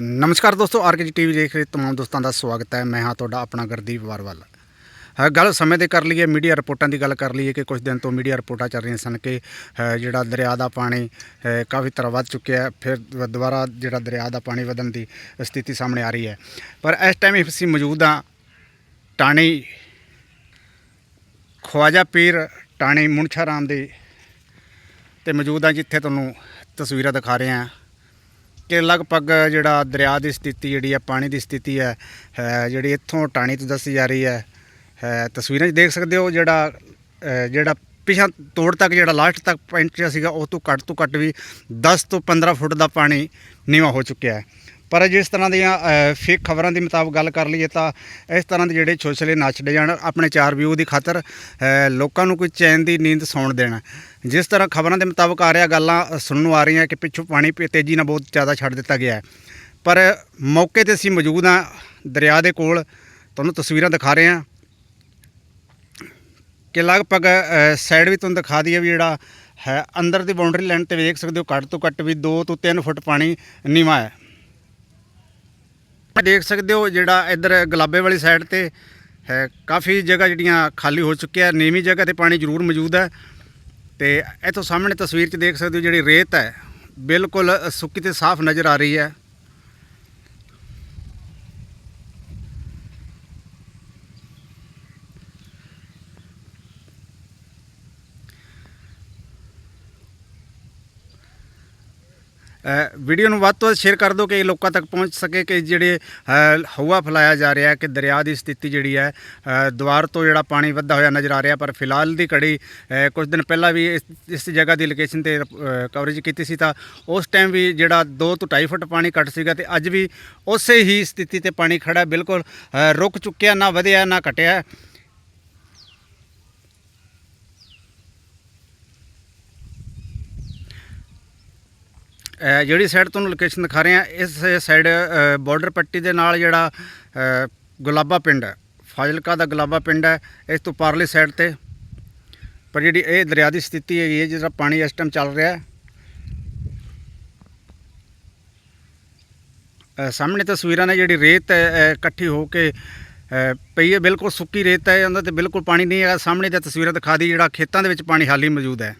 ਨਮਸਕਾਰ ਦੋਸਤੋ ਆਰਕੇਜੀ ਟੀਵੀ ਦੇਖ ਰਹੇ ਤਮਾਮ ਦੋਸਤਾਂ ਦਾ ਸਵਾਗਤ ਹੈ। ਮੈਂ ਹਾਂ ਤੁਹਾਡਾ ਆਪਣਾ ਗੁਰਦੀਪ ਵਾਰਵਾਲ। ਗੱਲ ਸਮੇਂ ਦੇ ਕਰ ਲਈਏ, ਮੀਡੀਆ ਰਿਪੋਰਟਾਂ ਦੀ ਗੱਲ ਕਰ ਲਈਏ ਕਿ ਕੁਝ ਦਿਨ ਤੋਂ ਮੀਡੀਆ ਰਿਪੋਰਟਾਂ ਚੱਲ ਰਹੀਆਂ ਸਨ ਕਿ ਜਿਹੜਾ ਦਰਿਆ ਦਾ ਪਾਣੀ ਕਾਫੀ ਤਰ੍ਹਾਂ ਵੱਧ ਚੁੱਕਿਆ ਹੈ। ਫਿਰ ਦੁਬਾਰਾ ਜਿਹੜਾ ਦਰਿਆ ਦਾ ਪਾਣੀ ਵਧਣ ਦੀ ਸਥਿਤੀ ਸਾਹਮਣੇ ਆ ਰਹੀ ਹੈ। ਪਰ ਇਸ ਟਾਈਮ ਅਸੀਂ ਮੌਜੂਦ ਹਾਂ ਟਾਣੀ ਖਵਾਜਾ ਪੀਰ ਟਾਣੀ ਮੁਨਛਾ ਰਾਮ ਦੇ, ਤੇ ਮੌਜੂਦ ਹਾਂ ਜਿੱਥੇ ਤੁਹਾਨੂੰ ਤਸਵੀਰਾਂ ਦਿਖਾ ਰਹੇ ਹਾਂ। ਕਿ ਲਗਭਗ ਜਿਹੜਾ ਦਰਿਆ ਦੀ ਸਥਿਤੀ ਜਿਹੜੀ ਹੈ ਪਾਣੀ ਦੀ ਸਥਿਤੀ ਹੈ ਹੈ ਜਿਹੜੀ ਇੱਥੋਂ ਟਾਣੀ ਤੋਂ ਦੱਸੀ ਜਾ ਰਹੀ ਹੈ ਹੈ ਤਸਵੀਰਾਂ 'ਚ ਦੇਖ ਸਕਦੇ ਹੋ ਜਿਹੜਾ ਅ, ਜਿਹੜਾ ਪਿਛਾ ਤੋੜ ਤੱਕ ਜਿਹੜਾ ਲਾਸਟ ਤੱਕ ਪਹੁੰਚਿਆ ਸੀਗਾ ਉਹ ਤੋਂ ਘੱਟ ਤੋਂ ਘੱਟ ਵੀ 10 ਤੋਂ 15 ਫੁੱਟ ਦਾ ਪਾਣੀ ਨੀਵਾ ਹੋ ਚੁੱਕਿਆ ਹੈ। ਪਰ ਜਿਸ ਤਰ੍ਹਾਂ ਦੀਆਂ ਫੇਕ ਖਬਰਾਂ ਦੇ ਮੁਤਾਬਕ ਗੱਲ ਕਰ ਲਈਏ ਤਾਂ ਇਸ ਤਰ੍ਹਾਂ ਦੇ ਜਿਹੜੇ ਛੋਛਲੇ ਨੱਚਦੇ ਜਾਣ ਆਪਣੇ ਚਾਰ ਵਿਊ ਦੀ ਖਾਤਰ ਲੋਕਾਂ ਨੂੰ ਕੋਈ ਚੈਨ ਦੀ ਨੀਂਦ ਸੌਣ ਦੇਣਾ। ਜਿਸ ਤਰ੍ਹਾਂ ਖਬਰਾਂ ਦੇ ਮੁਤਾਬਕ ਆ ਰਿਹਾ ਗੱਲਾਂ ਸੁਣਨ ਨੂੰ ਆ ਰਹੀਆਂ ਕਿ ਪਿੱਛੋਂ ਪਾਣੀ ਪੇ- ਤੇਜ਼ੀ ਨਾਲ ਬਹੁਤ ਜ਼ਿਆਦਾ ਛੱਡ ਦਿੱਤਾ ਗਿਆ ਹੈ। ਪਰ ਮੌਕੇ ਤੇ ਅਸੀਂ ਮੌਜੂਦ ਹਾਂ ਦਰਿਆ ਦੇ ਕੋਲ। ਤੁਹਾਨੂੰ ਤਸਵੀਰਾਂ ਦਿਖਾ ਰਹੇ ਹਾਂ। ਕਿ ਲਗਭਗ ਸਾਈਡ ਵੀ ਤੁਹਾਨੂੰ ਦਿਖਾ ਦਈਏ ਵੀ ਜਿਹੜਾ ਹੈ, ਅੰਦਰ ਦੀ ਬਾਉਂਡਰੀ ਲਾਈਨ ਤੇ ਵੇਖ ਸਕਦੇ ਹੋ, ਘੱਟ ਤੋਂ ਘੱਟ ਵੀ 2 ਤੋਂ 3 ਫੁੱਟ ਪਾਣੀ ਨੀਵਾਂ ਹੈ। ਦੇਖ ਸਕਦੇ ਹੋ, ਜਿਹੜਾ ਇੱਧਰ ਗੁਲਾਬੇ ਵਾਲੀ ਸਾਈਡ ਤੇ ਹੈ, ਕਾਫੀ ਜਗ੍ਹਾ ਜਿਹੜੀਆਂ ਖਾਲੀ ਹੋ ਚੁੱਕੀਆਂ, ਨੀਵੀਂ ਜਗ੍ਹਾ ਤੇ ਪਾਣੀ ਜ਼ਰੂਰ ਮੌਜੂਦ ਹੈ। ਤੇ ਇੱਥੋਂ ਸਾਹਮਣੇ ਤਸਵੀਰ 'ਚ ਦੇਖ ਸਕਦੇ ਹੋ, ਜਿਹੜੀ ਰੇਤ ਹੈ, ਬਿਲਕੁਲ ਸੁੱਕੀ ਤੇ ਸਾਫ਼ ਨਜ਼ਰ ਆ ਰਹੀ ਹੈ। ਵੀਡੀਓ ਨੂੰ ਵੱਧ ਤੋਂ ਵੱਧ ਸ਼ੇਅਰ ਕਰ ਦਿਓ ਕਿ ਲੋਕਾਂ ਤੱਕ ਪਹੁੰਚ ਸਕੇ ਕਿ ਜਿਹੜੇ ਹਵਾ ਫੈਲਾਇਆ ਜਾ ਰਿਹਾ ਕਿ ਦਰਿਆ ਦੀ ਸਥਿਤੀ ਜਿਹੜੀ ਹੈ ਅ, ਦੁਆਰ ਤੋਂ ਜਿਹੜਾ ਪਾਣੀ ਵੱਧਦਾ ਹੋਇਆ ਨਜ਼ਰ ਆ ਰਿਹਾ ਪਰ ਫਿਲਹਾਲ ਦੀ ਘੜੀ ਅ, ਕੁਝ ਦਿਨ ਪਹਿਲਾਂ ਵੀ ਇਸ ਇਸ ਜਗ੍ਹਾ ਦੀ ਲੋਕੇਸ਼ਨ ਤੇ ਕਵਰੇਜ ਕੀਤੀ ਸੀ ਤਾਂ ਉਸ ਟਾਈਮ ਵੀ ਜਿਹੜਾ 2 ਤੋਂ 2.5 ਫੁੱਟ ਪਾਣੀ ਘੱਟ ਸੀਗਾ ਤੇ ਅੱਜ ਵੀ ਉਸੇ ਹੀ ਸਥਿਤੀ ਤੇ ਪਾਣੀ ਖੜਾ ਬਿਲਕੁਲ ਰੁਕ ਚੁੱਕਿਆ ਨਾ ਵਧਿਆ ਨਾ ਘਟਿਆ। ਜਿਹੜੀ ਸਾਈਡ ਤੁਹਾਨੂੰ ਲੋਕੇਸ਼ਨ ਦਿਖਾ ਰਹੇ ਆ ਇਸ ਸਾਈਡ ਬਾਰਡਰ ਪੱਟੀ ਦੇ ਨਾਲ ਜਿਹੜਾ ਗੁਲਾਬਾ ਪਿੰਡ ਹੈ। ਫਾਜ਼ਿਲਕਾ ਦਾ ਗੁਲਾਬਾ ਪਿੰਡ ਹੈ, ਇਸ ਤੋਂ ਪਾਰਲੀ ਸਾਈਡ ਤੇ। ਪਰ ਜਿਹੜੀ ਇਹ ਦਰਿਆ ਦੀ ਸਥਿਤੀ ਹੈਗੀ ਹੈ ਜਿਹੜਾ ਪਾਣੀ ਇਸ ਟਾਈਮ ਚੱਲ ਰਿਹਾ ਹੈ। ਸਾਹਮਣੇ ਤਸਵੀਰਾਂ ਨੇ ਜਿਹੜੀ ਰੇਤ ਇਕੱਠੀ ਹੋ ਕੇ ਪਈ ਹੈ। ਬਿਲਕੁਲ ਸੁੱਕੀ ਰੇਤ ਹੈ, ਉਹਦੇ ਤੇ ਬਿਲਕੁਲ ਪਾਣੀ ਨਹੀਂ ਹੈਗਾ। ਸਾਹਮਣੇ ਦੀਆਂ ਤਸਵੀਰਾਂ ਦਿਖਾ ਦੀ ਜਿਹੜਾ ਖੇਤਾਂ ਦੇ ਵਿੱਚ ਪਾਣੀ ਹਾਲੀ ਮੌਜੂਦ ਹੈ।